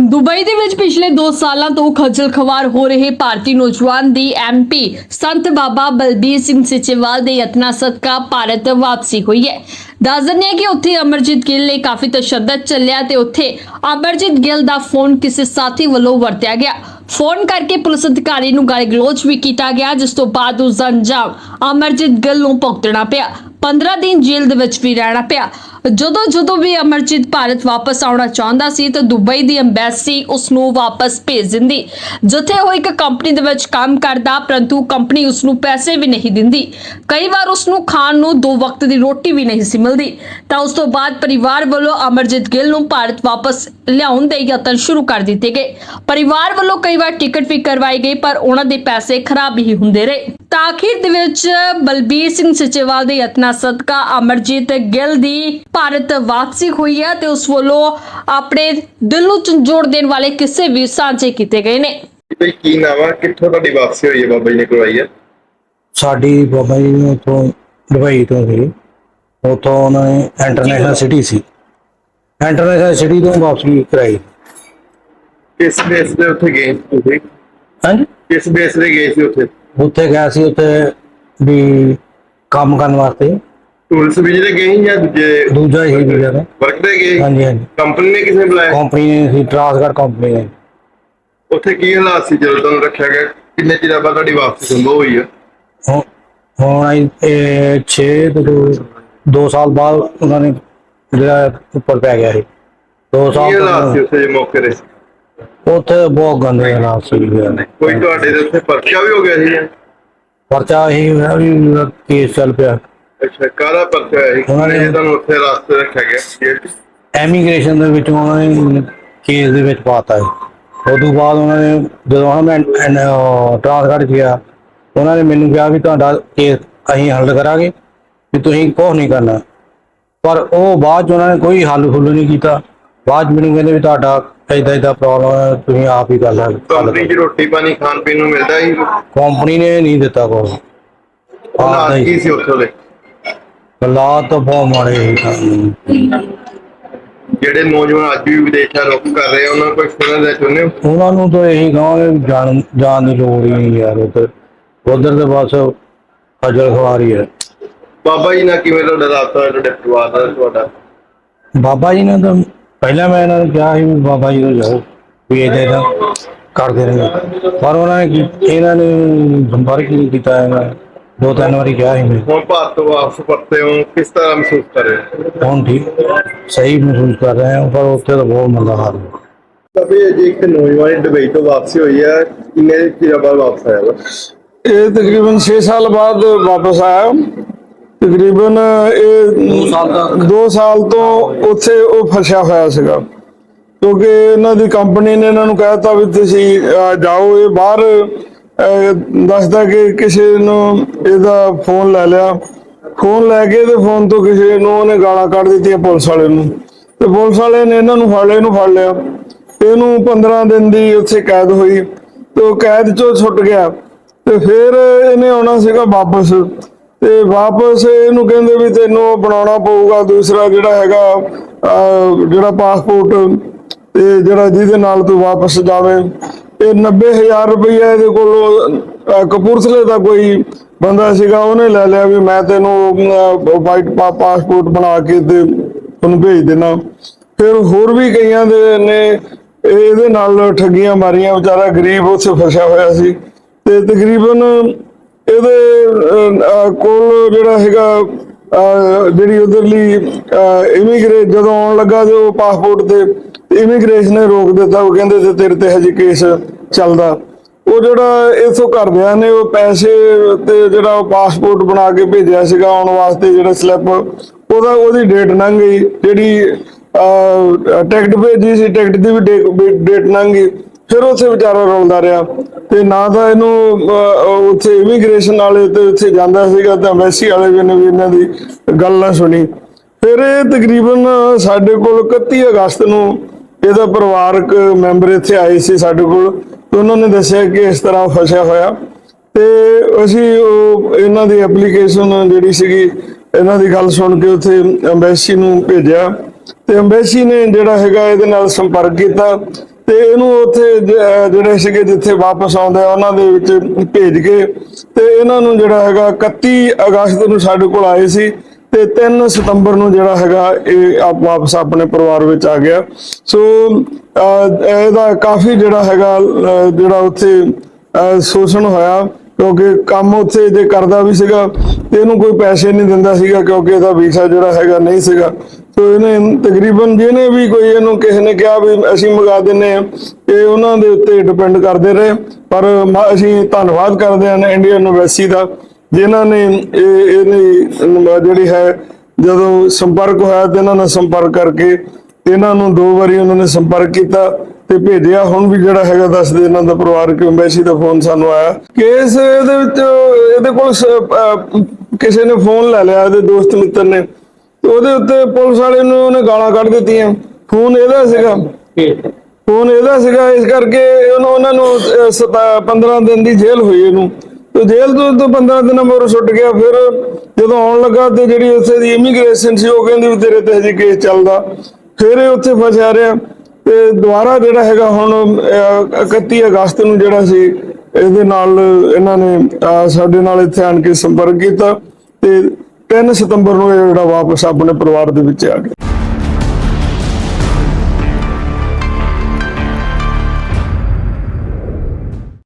Dubai ਦੇ ਵਿੱਚ ਪਿਛਲੇ 2 ਸਾਲਾਂ ਤੋਂ ਖੱਜਲ ਖਵਾਰ ਹੋ ਰਹੇ ਭਾਰਤੀ ਨੌਜਵਾਨ ਦੀ ਐਮਪੀ ਸੰਤ ਬਾਬਾ ਬਲਬੀਰ ਸਿੰਘ ਸਿਚੇਵਾਲ ਦੇ ਯਤਨਾਂ ਸਦਕਾ ਭਾਰਤ ਵਾਪਸੀ ਹੋਈ ਹੈ। ਦੱਸ ਦਿੰਦੇ ਹਾਂ ਕਿ ਉੱਥੇ ਅਮਰਜੀਤ ਗਿੱਲ ਲਈ ਕਾਫੀ ਤਸ਼ੱਦਦ ਚੱਲਿਆ ਤੇ ਉੱਥੇ ਅਮਰਜੀਤ ਗਿੱਲ ਦਾ ਫੋਨ ਕਿਸੇ ਸਾਥੀ ਵੱਲੋਂ ਵਰਤਿਆ ਗਿਆ। ਫੋਨ ਕਰਕੇ ਪੁਲਿਸ ਅਧਿਕਾਰੀ ਨੂੰ ਗਾਲੀ ਗਲੋਚ ਵੀ ਕੀਤਾ ਗਿਆ, ਜਿਸ ਤੋਂ ਬਾਅਦ ਉਸ ਦਾ ਅੰਜਾਮ ਅਮਰਜੀਤ ਗਿੱਲ ਨੂੰ ਭੁਗਤਣਾ ਪਿਆ। 15 ਦਿਨ ਜੇਲ੍ਹ ਦੇ ਵਿੱਚ ਵੀ ਰਹਿਣਾ ਪਿਆ। ਜਦੋਂ ਜਦੋਂ ਵੀ ਅਮਰਜੀਤ ਭਾਰਤ ਵਾਪਸ ਆਉਣਾ ਚਾਹੁੰਦਾ ਸੀ ਤਾਂ ਦੁਬਈ ਦੀ ਐਮਬੈਸੀ ਉਸ ਨੂੰ ਵਾਪਸ ਭੇਜ ਦਿੰਦੀ। ਜਿੱਥੇ ਉਹ ਇੱਕ ਕੰਪਨੀ ਦੇ ਵਿੱਚ ਕੰਮ ਕਰਦਾ, ਪਰੰਤੂ ਕੰਪਨੀ ਉਸ ਨੂੰ ਪੈਸੇ ਵੀ ਨਹੀਂ ਦਿੰਦੀ। ਕਈ ਵਾਰ ਉਸ ਨੂੰ ਖਾਣ ਨੂੰ ਦੋ ਵਕਤ ਦੀ ਰੋਟੀ ਵੀ ਨਹੀਂ ਸੀ ਮਿਲਦੀ। ਤਾਂ ਉਸ ਤੋਂ ਬਾਅਦ ਪਰਿਵਾਰ ਵੱਲੋਂ ਅਮਰਜੀਤ ਗਿੱਲ ਨੂੰ ਭਾਰਤ ਵਾਪਸ ਲਿਆਉਣ ਦੇ ਯਤਨ ਸ਼ੁਰੂ ਕਰ ਦਿੱਤੇ ਗਏ। ਪਰਿਵਾਰ ਵੱਲੋਂ ਕਈ ਵਾਰ ਟਿਕਟ ਵੀ ਕਰਵਾਈ ਗਈ, ਪਰ ਉਹਨਾਂ ਦੇ ਪੈਸੇ ਖਰਾਬ ਹੀ ਹੁੰਦੇ ਰਹੇ। ਆਖਿਰ ਦੇ ਵਿੱਚ ਬਲਬੀਰ ਸਿੰਘ ਸਿਚੇਵਾਲ ਦੇ ਯਤਨਾਂ ਸਦਕਾ ਅਮਰਜੀਤ ਗਿੱਲ ਦੀ ਭਾਰਤ ਵਾਪਸੀ ਹੋਈ ਹੈ ਤੇ ਉਸ ਵੱਲੋਂ ਆਪਣੇ ਦਿਲ ਨੂੰ ਝੰਜੋੜ ਦੇਣ ਵਾਲੇ ਕਿਸੇ ਵੀ ਸਾਂਝੇ ਕੀਤੇ ਗਏ ਨੇ। ਬਈ ਕੀ ਨਾਮ ਆ? ਕਿੱਥੋਂ ਤੁਹਾਡੀ ਵਾਪਸੀ ਹੋਈ ਹੈ ਬਾਬਾ ਜੀ ਨੇ ਕਰਵਾਈ ਹੈ? ਸਾਡੀ ਬਾਬਾ ਜੀ ਨੂੰ ਤੋਂ ਦੁਬਈ ਤੋਂ ਸੀ। ਉਥੋਂ ਉਹਨਾਂ ਨੇ ਇੰਟਰਨੈਸ਼ਨਲ ਸਿਟੀ ਸੀ। ਇੰਟਰਨੈਸ਼ਨਲ ਸਿਟੀ ਤੋਂ ਵਾਪਸੀ ਕਰਾਈ। ਕਿਸ ਬੇਸ ਦੇ ਉੱਥੇ ਗਏ ਸੀ ਤੁਸੀਂ? ਹਾਂਜੀ? ਕਿਸ ਬੇਸ ਦੇ ਗਏ ਸੀ ਉੱਥੇ? ਉੱਥੇ ਗਿਆ ਸੀ ਉੱਥੇ ਵੀ ਕੰਮ ਕਰਨ ਵਾਸਤੇ। ਟੂਰਿਸਟ ਵੀਜ਼ੇ ਤੇ ਗਏ ਸੀ ਜਾਂ ਦੂਜੇ? ਦੂਜਾ ਹੀ ਵੀਜ਼ਾ ਦਾ ਵਰਕ ਤੇ ਗਏ? ਹਾਂਜੀ ਹਾਂਜੀ। ਕੰਪਨੀ ਨੇ ਕਿਸੇ ਨੇ ਬੁਲਾਇਆ? ਕੰਪਨੀ ਨੇ ਸੀ ਟਰਾਂਸਗਰ ਕੰਪਨੀ ਨੇ। ਉੱਥੇ ਕੀ ਹਾਲਾਤ ਸੀ ਜਦੋਂ ਤੁਹਾਨੂੰ ਰੱਖਿਆ ਗਿਆ? ਕਿੰਨੇ ਚਿਰ ਬਾਅਦ ਤੁਹਾਡੀ ਵਾਪਸੀ ਸੰਭਵ ਹੋਈ ਹੈ ਹੁਣ ਹੁਣ ਆਈ 6 ਤੋਂ 2 ਸਾਲ ਬਾਅਦ ਉਹਨਾਂ ਨੇ ਜਿਹੜਾ ਉੱਪਰ ਪੈ ਗਿਆ ਸੀ। 2 ਕੀ ਸਾਲ ਹਾਲਾਤ ਸੀ ਤੋਂ ਉੱਥੇ ਜੇ ਮੌਕੇ ਦੇ ਉੱਥੇ ਬਹੁਤ ਗੰਦੇ ਹਾਲਾਤ ਸੀ ਕੋਈ ਤੁਹਾਡੇ ਦੇ ਉੱਥੇ ਪਰਚਾ ਵੀ ਹੋ ਗਿਆ ਸੀ? ਪਰਚਾ ਹੀ ਹੋਇਆ ਵੀ ਕੇਸ ਚੱਲ ਪਿਆ। ਅੱਛਾ ਕਾਹਦਾ ਪਰਚਾ ਸੀ? ਉਹਨਾਂ ਨੇ- ਤੁਹਾਨੂੰ ਉੱਥੇ ਰਾਸਤੇ ਰੱਖਿਆ ਗਿਆ? ਐਮੀਗ੍ਰੇਸ਼ਨ ਦੇ ਵਿੱਚ ਉਹਨਾਂ ਨੇ ਕੇਸ ਦੇ ਵਿੱਚ ਪਾਤਾ ਹੈ ਉਦੋਂ ਬਾਅਦ ਉਹਨਾਂ ਨੇ ਜਦੋਂ ਮੈਂ ਟ੍ਰਾਂਸਫਰ ਗਿਆ ਉਹਨਾਂ ਨੇ ਮੈਨੂੰ ਕਿਹਾ ਵੀ ਤੁਹਾਡਾ ਕੇਸ ਅਸੀਂ ਹੱਲ ਕਰਾਂਗੇ ਵੀ ਤੁਸੀਂ ਕੁਛ ਨਹੀਂ ਕਰਨਾ। ਪਰ ਉਹ ਬਾਅਦ ਉਹਨਾਂ ਨੇ ਕੋਈ ਹੱਲ ਫੁੱਲ ਨਹੀਂ ਕੀਤਾ। ਬਾਅਦ 'ਚ ਮੈਨੂੰ ਕਹਿੰਦੇ ਵੀ ਤੁਹਾਡਾ ਏਦਾਂ ਏਦਾਂ ਪ੍ਰੋਬਲਮ ਹੈ ਤੁਸੀਂ ਆਪ ਹੀ ਕਰ ਲੈ ਕੰਪਨੀ 'ਚ ਰੋਟੀ ਪਾਣੀ ਖਾਣ ਪੀਣ ਨੂੰ ਮਿਲਦਾ ਸੀ ਕੰਪਨੀ ਨੇ ਨਹੀਂ ਦਿੱਤਾ ਕੋਈ ਹਾਲਾਤ ਕੀ ਹੀ ਸੀ ਉੱਥੇ ਦੇ? ਹਾਲਾਤ ਤਾਂ ਬਹੁਤ ਮਾੜੇ ਸੀ। ਸਾਨੂੰ। ਜਿਹੜੇ ਨੌਜਵਾਨ ਅੱਜ ਵੀ ਵਿਦੇਸ਼ਾਂ ਰੁੱਖ ਕਰ ਰਹੇ ਆ ਉਹਨਾਂ ਨੂੰ ਕੋਈ ਸੁਣਨ ਦਾ ਹੋ ਉਹਨਾਂ ਨੂੰ ਤਾਂ ਇਹੀ ਕਹਾਂਗੇ ਜਾਣ ਜਾਣ ਦੀ ਲੋੜ ਹੀ ਨਹੀਂ ਯਾਰ ਉਧਰ। ਉਧਰ ਤੇ ਬਸ ਖਜਲ ਖਵਾਰੀ ਹੈ। ਬਾਬਾ ਜੀ ਨਾਲ ਕਿਵੇਂ ਤੁਹਾਡਾ ਹੋਇਆ ਤੁਹਾਡੇ ਪਰਿਵਾਰ ਦਾ ਤੁਹਾਡਾ? ਬਾਬਾ ਜੀ ਨੇ ਤਾਂ ਪਹਿਲਾਂ ਮੈਂ ਇਹਨਾਂ ਨੂੰ ਕਿਹਾ ਸੀ ਵੀ ਬਾਬਾ ਜੀ ਨੂੰ ਜਾਓ ਵੀ ਇਹਦੇ ਦਾ ਕਰਦੇ ਰਹੇ। ਪਰ ਉਹਨਾਂ ਨੇ ਕੀ- ਇਹਨਾਂ ਨੇ ਸੰਪਰਕ ਹੀ ਨਹੀਂ ਕੀਤਾ ਇਹਨਾਂ ਨੇ। ਦੋ ਤਿੰਨ ਵਾਰੀ ਕਿਹਾ ਸੀ ਮੈਂ ਹੁਣ ਭਾਰਤ ਤੋਂ ਵਾਪਸ ਪਰਤੇ ਹੋ ਕਿਸ ਤਰ੍ਹਾਂ ਮਹਿਸੂਸ ਕਰ ਰਹੇ ਹੋ? ਹੁਣ ਠੀਕ ਸਹੀ ਮਹਿਸੂਸ ਕਰ ਰਹੇ ਹਾਂ ਪਰ ਉੱਥੇ ਤਾਂ ਬਹੁਤ ਮੰਦਾ ਹਾਲ ਹੈ। ਕभी ਅਜੇ ਇੱਕ ਨੌਜਵਾਨ ਦੁਬਈ ਤੋਂ ਵਾਪਸੀ ਹੋਈ ਹੈ ਕਿੰਨੇ ਚਿਰ ਬਾਅਦ ਵਾਪਸ ਆਇਆ ਵਾ? ਇਹ ਤਕਰੀਬਨ 6 ਸਾਲ ਬਾਅਦ ਵਾਪਸ ਆਇਆ। ਤਕਰੀਬਨ ਇਹ 2 ਸਾਲ ਤੱਕ। 2 ਸਾਲ ਤੋਂ ਉੱਥੇ ਉਹ ਫਸਿਆ ਹੋਇਆ ਸੀਗਾ। ਕਿਉਂਕਿ ਇਹਨਾਂ ਦੀ ਕੰਪਨੀ ਨੇ ਇਹਨਾਂ ਨੂੰ ਕਹਿਤਾ ਵੀ ਤੁਸੀਂ ਜਾਓ ਇਹ ਬਾਹਰ ਦੱਸਦਾ ਕਿ ਕਿਸੇ ਨੂੰ ਇਹਦਾ ਫੋਨ ਲੈ ਲਿਆ। ਫੋਨ ਲੈ ਕੇ ਤੇ ਫੋਨ ਤੋਂ ਕਿਸੇ ਨੂੰ ਉਹਨੇ ਗਾਲਾਂ ਕੱਢ ਦਿੱਤੀਆਂ ਪੁਲਿਸ ਵਾਲੇ ਨੂੰ। ਤੇ ਪੁਲਿਸ ਵਾਲੇ ਨੇ ਇਹਨਾਂ ਨੂੰ ਫੜ ਲਿਆ ਇਹਨੂੰ ਫੜ ਲਿਆ। ਇਹਨੂੰ 15 ਦਿਨ ਦੀ ਉੱਥੇ ਕੈਦ ਹੋਈ। ਤੇ ਉਹ ਕੈਦ ਚੋਂ ਛੁੱਟ ਗਿਆ। ਤੇ ਫਿਰ ਇਹਨੇ ਆਉਣਾ ਸੀਗਾ ਵਾਪਸ। ਤੇ ਵਾਪਸ ਇਹਨੂੰ ਕਹਿੰਦੇ ਵੀ ਤੈਨੂੰ ਬਣਾਉਣਾ ਪਊਗਾ ਦੂਸਰਾ ਜਿਹੜਾ ਹੈਗਾ ਜਿਹੜਾ ਪਾਸਪੋਰਟ ਤੇ ਜਿਹੜਾ ਜਿਹਦੇ ਨਾਲ ਤੂੰ ਵਾਪਸ ਜਾਵੇਂ। ਇਹ 90000 ਰੁਪਈਆ ਇਹਦੇ ਕੋਲ ਕਪੂਰਥਲੇ ਦਾ ਕੋਈ ਬੰਦਾ ਸੀਗਾ, ਉਹਨੇ ਲੈ ਲਿਆ ਵੀ ਮੈਂ ਤੈਨੂੰ ਵਾਈਟ ਪਾਸਪੋਰਟ ਬਣਾ ਕੇ ਤੇ ਉਹਨੂੰ ਭੇਜ ਦੇਣਾ। ਫਿਰ ਹੋਰ ਵੀ ਕਈਆਂ ਦੇ ਨੇ, ਇਹਦੇ ਨਾਲ ਠੱਗੀਆਂ ਮਾਰੀਆਂ, ਵਿਚਾਰਾ ਗਰੀਬ ਉੱਥੇ ਫਸਿਆ ਹੋਇਆ ਸੀ। ਤੇ ਤਕਰੀਬਨ ਇਹਦੇ ਕੋਲ ਜਿਹੜਾ ਹੈਗਾ ਜਿਹੜੀ ਉਧਰਲੀ ਇਮੀਗ੍ਰੇਟ ਜਦੋਂ ਆਉਣ ਲੱਗਾ ਤੇ ਉਹ ਪਾਸਪੋਰਟ ਤੇ ਇਮੀਗ੍ਰੇਸ਼ਨ ਨੇ ਰੋਕ ਦਿੱਤਾ। ਉਹ ਕਹਿੰਦੇ ਤੇ ਤੇਰੇ ਤੇ ਹਜੇ ਕੇਸ ਚੱਲਦਾ। ਉਹ ਜਿਹੜਾ ਇਥੋਂ ਘਰਦਿਆਂ ਨੇ ਉਹ ਪੈਸੇ ਤੇ ਜਿਹੜਾ ਉਹ ਪਾਸਪੋਰਟ ਬਣਾ ਕੇ ਭੇਜਿਆ ਸੀਗਾ ਆਉਣ ਵਾਸਤੇ ਜਿਹੜਾ ਸਲਿੱਪ ਉਹਦਾ ਉਹਦੀ ਡੇਟ ਲੰਘ ਗਈ। ਜਿਹੜੀ ਅਹ, ਟਿਕਟ ਭੇਜੀ ਸੀ ਟਿਕਟ ਦੀ ਵੀ ਡੇਟ ਲੰਘ ਗਈ। ਫਿਰ ਉੱਥੇ ਵਿਚਾਰਾ ਰੋਲਦਾ ਰਿਹਾ। ਤੇ ਨਾ ਤਾਂ ਇਹਨੂੰ ਉੱਥੇ ਇਮੀਗ੍ਰੇਸ਼ਨ ਵਾਲੇ ਤੇ ਉੱਥੇ ਜਾਂਦਾ ਸੀਗਾ ਤਾਂ ਐਮਬੈਸੀ ਵਾਲੇ ਵੀ ਨੇ ਵੀ ਇਹਨਾਂ ਦੀ ਗੱਲ ਨਾ ਸੁਣੀ। ਫਿਰ ਇਹ ਤਕਰੀਬਨ ਸਾਡੇ ਕੋਲ 31 ਅਗਸਤ ਨੂੰ ਇਹਦਾ ਪਰਿਵਾਰਕ ਮੈਂਬਰ ਇੱਥੇ ਆਏ ਸੀ ਸਾਡੇ ਕੋਲ ਤੇ ਉਹਨਾਂ ਨੇ ਦੱਸਿਆ ਕਿ ਇਸ ਤਰ੍ਹਾਂ ਫਸਿਆ ਹੋਇਆ। ਤੇ ਅਸੀਂ ਉਹ ਇਹਨਾਂ ਦੀ ਐਪਲੀਕੇਸ਼ਨ ਜਿਹੜੀ ਸੀਗੀ, ਇਹਨਾਂ ਦੀ ਗੱਲ ਸੁਣ ਕੇ ਉੱਥੇ ਐਮਬੈਸੀ ਨੂੰ ਭੇਜਿਆ। ਤੇ ਐਮਬੈਸੀ ਨੇ ਜਿਹੜਾ ਹੈਗਾ ਇਹਦੇ ਨਾਲ ਸੰਪਰਕ ਕੀਤਾ। ਤੇ ਇਹਨੂੰ ਉੱਥੇ ਜਿਹੜੇ ਸੀਗੇ ਜਿੱਥੇ ਵਾਪਸ ਆਉਂਦੇ ਆ ਉਹਨਾਂ ਦੇ ਵਿੱਚ ਭੇਜ ਕੇ ਤੇ ਇਹਨਾਂ ਨੂੰ ਜਿਹੜਾ ਹੈਗਾ 31 ਅਗਸਤ ਨੂੰ ਸਾਡੇ ਕੋਲ ਆਏ ਸੀ ਤੇ 3 ਸਤੰਬਰ ਨੂੰ ਜਿਹੜਾ ਹੈਗਾ ਇਹ ਆਪ ਵਾਪਸ ਆਪਣੇ ਪਰਿਵਾਰ ਵਿੱਚ ਆ ਗਿਆ। ਸੋ ਅਹ, ਇਹਦਾ ਕਾਫੀ ਜਿਹੜਾ ਹੈਗਾ ਜਿਹੜਾ ਉੱਥੇ ਅਹ, ਸ਼ੋਸ਼ਣ ਹੋਇਆ ਕਿਉਂਕਿ ਕੰਮ ਉੱਥੇ ਜੇ ਕਰਦਾ ਵੀ ਸੀਗਾ ਤੇ ਇਹਨੂੰ ਕੋਈ ਪੈਸੇ ਨਹੀਂ ਦਿੰਦਾ ਸੀਗਾ ਕਿਉਂਕਿ ਇਹਦਾ ਵੀਜ਼ਾ ਜਿਹੜਾ ਹੈਗਾ ਨਹੀਂ ਸੀਗਾ। ਸੋ ਇਹਨੇ ਤਕਰੀਬਨ ਜਿਹਨੇ ਵੀ ਕੋਈ ਇਹਨੂੰ ਕਿਸੇ ਨੇ ਕਿਹਾ ਵੀ ਅਸੀਂ ਮੰਗਾ ਦਿੰਨੇ ਆ, ਇਹ ਉਹਨਾਂ ਦੇ ਉੱਤੇ ਡਿਪੈਂਡ ਕਰਦੇ ਰਹੇ। ਪਰ ਅਸੀਂ ਧੰਨਵਾਦ ਕਰਦੇ ਹਾਂ ਇੰਡੀਅਨ ਐਮਬੈਸੀ ਦਾ, ਜਿਨ੍ਹਾਂ ਨੇ ਇਹਦੀ ਜਿਹੜੀ ਹੈ, ਜਦੋਂ ਸੰਪਰਕ ਹੋਇਆ ਤੇ ਇਹਨਾਂ ਨਾਲ ਸੰਪਰਕ ਕਰਕੇ ਇਹਨਾਂ ਨੂੰ ਦੋ ਵਾਰੀ ਉਹਨਾਂ ਨੇ ਸੰਪਰਕ ਕੀਤਾ ਤੇ ਭੇਜਿਆ। ਹੁਣ ਵੀ ਜਿਹੜਾ ਹੈਗਾ ਦੱਸਦੇ ਇਹਨਾਂ ਦਾ ਪਰਿਵਾਰਕ ਐਮਬੈਸੀ ਦਾ ਫੋਨ ਸਾਨੂੰ ਆਇਆ। ਕੇਸ ਇਹਦੇ ਵਿੱਚ, ਇਹਦੇ ਕੋਲ ਕਿਸੇ ਨੇ ਫੋਨ ਲੈ ਲਿਆ, ਇਹਦੇ ਦੋਸਤ ਮਿੱਤਰ ਨੇ। ਉਹਦੇ ਉੱਤੇ ਪੁਲਿਸ ਵਾਲੇ ਨੂੰ ਉਹਨੇ ਗਾਲਾਂ ਕੱਢ ਦਿੱਤੀਆਂ। ਫੋਨ ਇਹਦਾ ਸੀਗਾ। ਫੋਨ ਇਹਦਾ ਸੀਗਾ ਇਸ ਕਰਕੇ ਉਹਨਾਂ ਨੂੰ 15 ਦਿਨ ਦੀ ਜੇਲ੍ਹ ਹੋਈ ਇਹਨੂੰ ਤੇ ਜੇਲ੍ਹ ਤੋਂ ਤੋਂ 15 ਦਿਨਾਂ ਬਾਅਦ ਛੁੱਟ ਗਿਆ। ਫਿਰ ਜਦੋਂ ਆਉਣ ਲੱਗਾ ਤੇ ਜਿਹੜੀ ਉੱਥੇ ਦੀ ਇਮੀਗ੍ਰੇਸ਼ਨ ਸੀ ਉਹ ਕਹਿੰਦੀ ਵੀ ਤੇਰੇ ਤੇ ਹਜੇ ਕੇਸ ਚੱਲਦਾ। ਫਿਰ ਇਹ ਉੱਥੇ ਫਸਿਆ ਰਿਹਾ। ਤੇ ਦੁਬਾਰਾ ਜਿਹੜਾ ਹੈਗਾ ਹੁਣ ਅਹ, 31 ਅਗਸਤ ਨੂੰ ਜਿਹੜਾ ਸੀ ਇਹਦੇ ਨਾਲ ਇਹਨਾਂ ਨੇ ਸਾਡੇ ਨਾਲ ਇੱਥੇ ਆਣ ਕੇ ਸੰਪਰਕ ਕੀਤਾ। ਤੇ 3 ਸਤੰਬਰ ਨੂੰ ਇਹ ਜਿਹੜਾ ਵਾਪਸ ਆਪਣੇ ਪਰਿਵਾਰ ਦੇ ਵਿੱਚ ਆ ਗਿਆ।